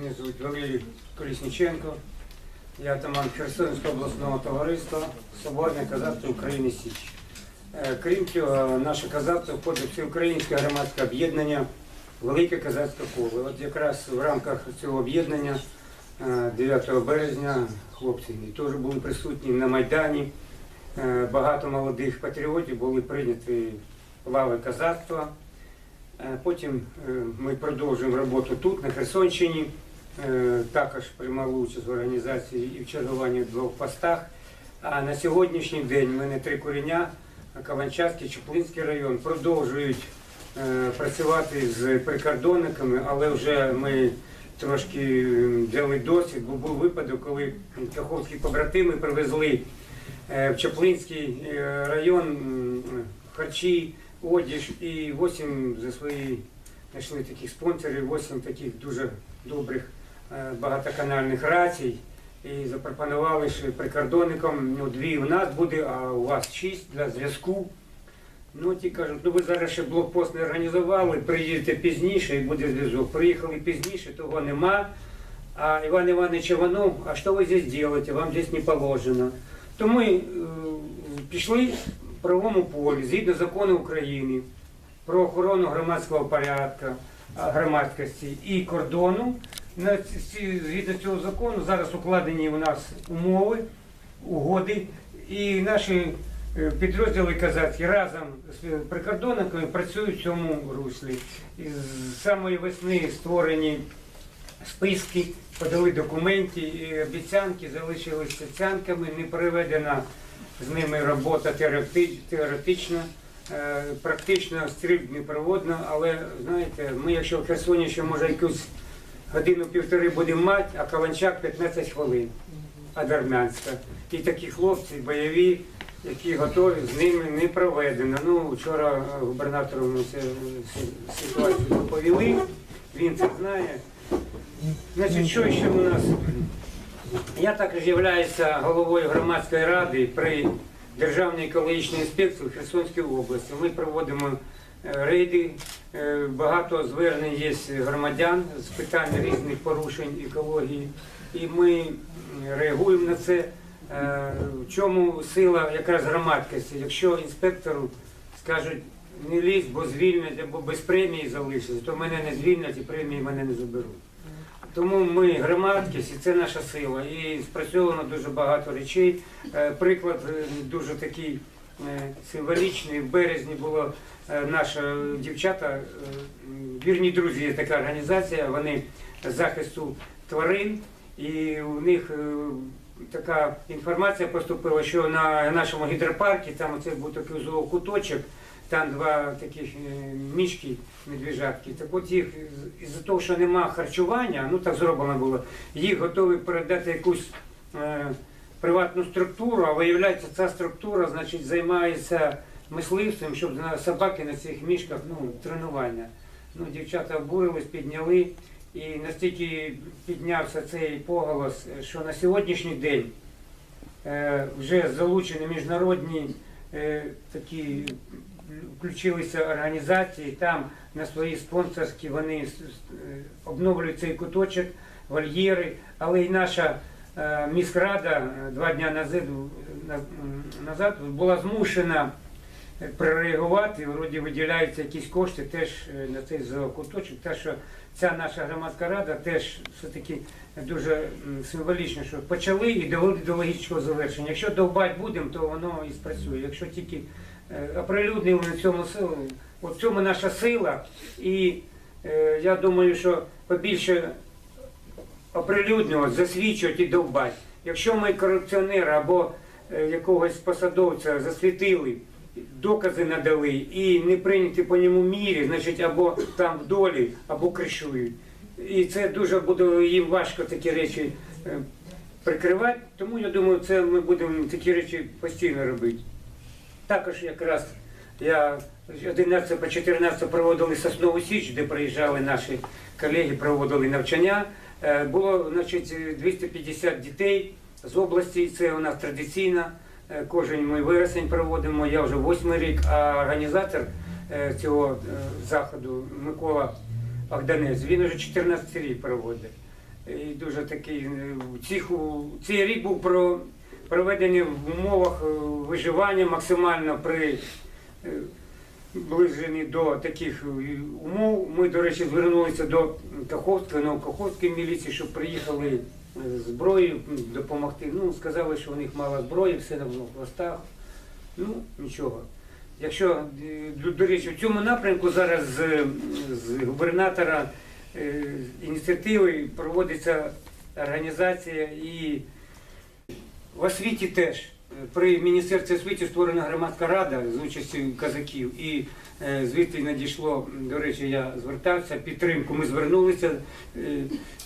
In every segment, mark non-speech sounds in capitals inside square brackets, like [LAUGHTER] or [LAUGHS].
Мене звуть Валерій Колісніченко. Я атаман Херсонського обласного товариства Соборне казацтво України Січ. Е, Крім цього, наше казацтво входить в всеукраїнське громадське об'єднання Велике Казацьке коло. От якраз в рамках цього об'єднання е, 9 березня хлопці теж були присутні на Майдані. Е, Багато молодих патріотів були прийняті лави казацтва. Е, Потім е, ми продовжуємо роботу тут, на Херсонщині. Е, Також приймали участь в організації і в чергуванні в двох постах. А на сьогоднішній день в мене три коріння, Каванчарський, Чуплинський район, продовжують е, працювати з прикордонниками, але вже ми трошки взяли досвід, бо був випадок, коли каховські побратими привезли е, в Чаплинський район харчі, одіж і 8 за свої знайшли таких спонсорів, 8 таких дуже добрих багатоканальних рацій. І запропонували що прикордонникам, ну дві у нас буде, а у вас шість для зв'язку. Ну ті кажуть, ну ви зараз ще блокпост не організували, приїдете пізніше і буде зв'язок. Приїхали пізніше, того нема. А Іван Іванович Іванов, а що ви здесь робите? Вам здесь не положено. То ми е, пішли в правовому полі, згідно закону України про охорону громадського порядку, громадськості і кордону. На ці- згідно цього закону зараз укладені у нас умови, угоди, і наші е, підрозділи казацькі разом з прикордонниками працюють в цьому руслі. І з самої весни створені списки, подали документи, і обіцянки залишилися обіцянками, не проведена з ними робота теоретична. Е, Практично стрільб не проводно, але знаєте, ми, якщо в Херсоні ще може якусь годину-півтори будемо мати, а Каланчак 15 хвилин, а Дармянська. І такі хлопці бойові, які готові, з ними не проведено. Ну, вчора е, губернатору ми цю ситуацію доповіли, він це знає. Значить, що ще у нас? Я також являюся головою громадської ради при Державній екологічній інспекції в Херсонській області. Ми проводимо рейди, е, багато звернень є громадян з питань різних порушень екології. І ми реагуємо на це. Е, В чому сила якраз громадськості? Якщо інспектору скажуть не лізь, бо звільнять або без премії залишиться, то мене не звільнять і премії мене не заберуть. Тому ми громадськість, і це наша сила. І спрацьовано дуже багато речей. Е, Приклад е, дуже такий е, символічний. В березні було е, наша дівчата, е, вірні друзі, є така організація, вони захисту тварин, і у них е, така інформація поступила, що на нашому гідропарку, там оце був такий зоокуточок, там два таких е, мішки, медвіжатки. Так от їх із-за того, що нема харчування, ну так зроблено було, їх готові передати якусь е, приватну структуру, а виявляється, ця структура значить, займається мисливством, щоб собаки на цих мішках ну, тренування. Ну, дівчата обурились, підняли. І настільки піднявся цей поголос, що на сьогоднішній день е, вже залучені міжнародні е, такі включилися організації, там на свої спонсорські вони е, обновлюють цей куточок, вольєри, але й наша міськрада е, два дні назад, назад була змушена е, прореагувати, вроді виділяються якісь кошти теж е, на цей куточок, те, що ця наша громадська рада теж все-таки дуже символічно, що почали і довели до логічного завершення. Якщо довбать будемо, то воно і спрацює. Якщо тільки е, оприлюднили на цьому силу, в цьому наша сила, і е, я думаю, що побільше оприлюднювати, засвідчувати і довбать. Якщо ми корупціонера або е, якогось посадовця засвітили, докази надали і не прийняті по ньому мірі, значить або там в долі, або кришують. І це дуже буде їм важко такі речі е, прикривати. Тому я думаю, це ми будемо такі речі постійно робити. Також якраз я з 11 по 14 проводили Соснову Січ, де приїжджали наші колеги, проводили навчання. Е, Було значить, 250 дітей з області, це у нас традиційно. Е, Кожен ми вересень проводимо, я вже восьмий рік, а організатор е, цього заходу Микола Богданець, він вже 14 рік проводить. І дуже такий цих, цей рік був про, проведений в умовах виживання максимально при е, ближені до таких е, умов. Ми, до речі, звернулися до Каховської, Новокаховської міліції, щоб приїхали е, зброєю допомогти. Ну, сказали, що у них мало зброї, все на хвостах. Ну, нічого. Якщо, е, до речі, в цьому напрямку зараз з, з губернатора е, ініціативи проводиться організація і в освіті теж. При Міністерстві освіти створена громадська рада з участю казаків. І е, звідти надійшло, до речі, я звертався, підтримку. Ми звернулися е,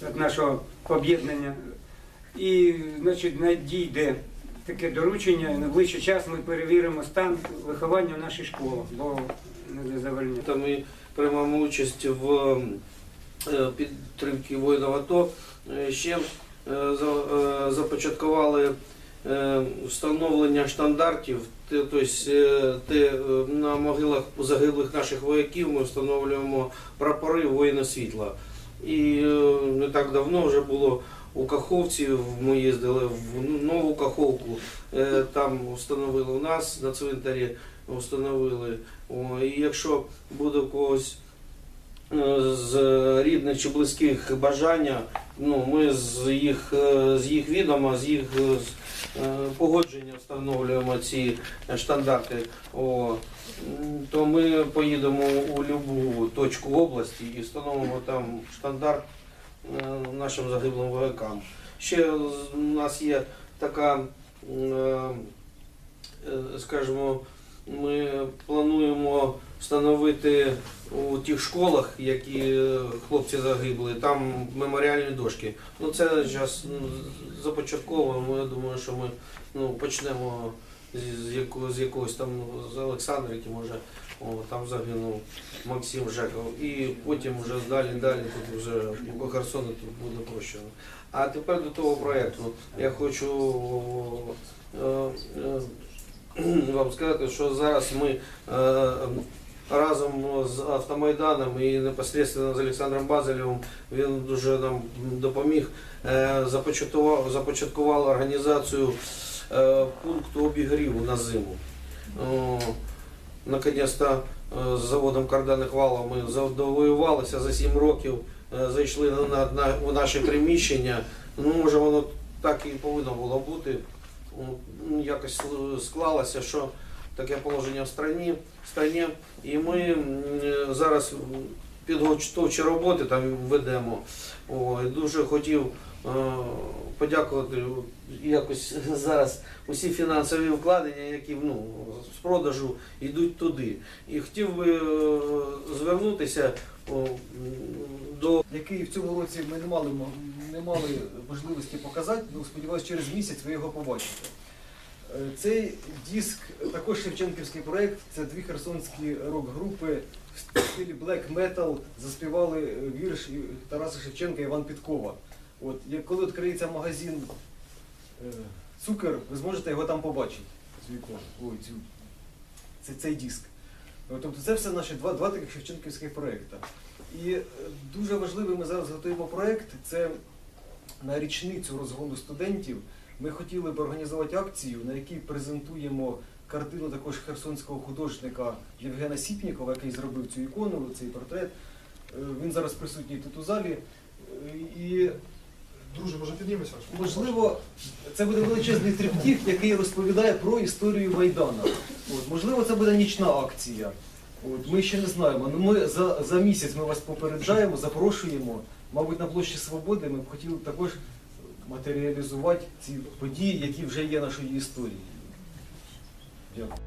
від нашого об'єднання. І, значить, надійде таке доручення. На ближчий час ми перевіримо стан виховання в нашій школах, бо не завальня. Та ми приймаємо участь в е, підтримці воїнів АТО. Ще за- започаткували встановлення штандартів. Тобто е, е, на могилах загиблих наших вояків ми встановлюємо прапори воїна світла. І е, не так давно вже було у Каховці, ми їздили в нову Каховку, е, там встановили у нас на цвинтарі, встановили. І якщо буде у когось е, з рідних чи близьких бажання, ну, ми з їх, е, з їх відома, з їх е, е, погодження встановлюємо ці штандарти. О, то ми поїдемо у будь-яку точку області і встановимо там штандарт е, нашим загиблим воякам. Ще у нас є така, е, е, скажімо, ми плануємо встановити у тих школах, які е, хлопці загибли, там меморіальні дошки. Ну це зараз започатково. Я думаю, що ми ну, почнемо з, з, яко- з якогось там з Олександрики, може, о, там загинув Максим Жеков. І потім вже далі, далі тут вже по Херсону тут буде прощено. А тепер до того проєкту. Я хочу е, е, [CLEARS THROAT] вам сказати, що зараз ми е, разом з Автомайданом і непосередньо з Олександром Базелєвим, він дуже нам допоміг, е, започаткував, організацію е, пункту обігріву на зиму. Наконець-то е, з заводом карданих валів ми завоювалися за 7 років, зайшли на, наше приміщення. Ну, може, воно так і повинно було бути. Якось склалося, що таке положення в страні, в страні. І ми зараз підготовчі роботи там ведемо. О, і дуже хотів е, подякувати якось [LAUGHS] зараз усі фінансові вкладення, які ну, з продажу йдуть туди. І хотів би е, звернутися о, до який в цьому році ми не мали, не мали можливості показати, ну сподіваюся, через місяць ви його побачите. Цей диск також Шевченківський проєкт, це дві херсонські рок-групи в стилі black metal заспівали е, вірш Тараса Шевченка і Іван Підкова. От, як коли відкриється магазин е, Цукер, ви зможете його там побачити. Ой, цю, це, цей диск. Тобто це все наші два, два таких шевченківських проєкти. І е, дуже важливий ми зараз готуємо проєкт. Це на річницю розгону студентів. Ми хотіли б організувати акцію, на якій презентуємо картину також херсонського художника Євгена Сіпнікова, який зробив цю ікону, цей портрет. Е, Він зараз присутній тут у залі. Е, І Друже, може піднімемося? Можливо, це буде величезний триптих, який розповідає про історію Майдана. От, можливо, це буде нічна акція. От, ми ще не знаємо. Ну, ми за, за місяць ми вас попереджаємо, запрошуємо. Мабуть, на площі Свободи ми б хотіли також матеріалізувати ці події, які вже є нашою історією. Дякую.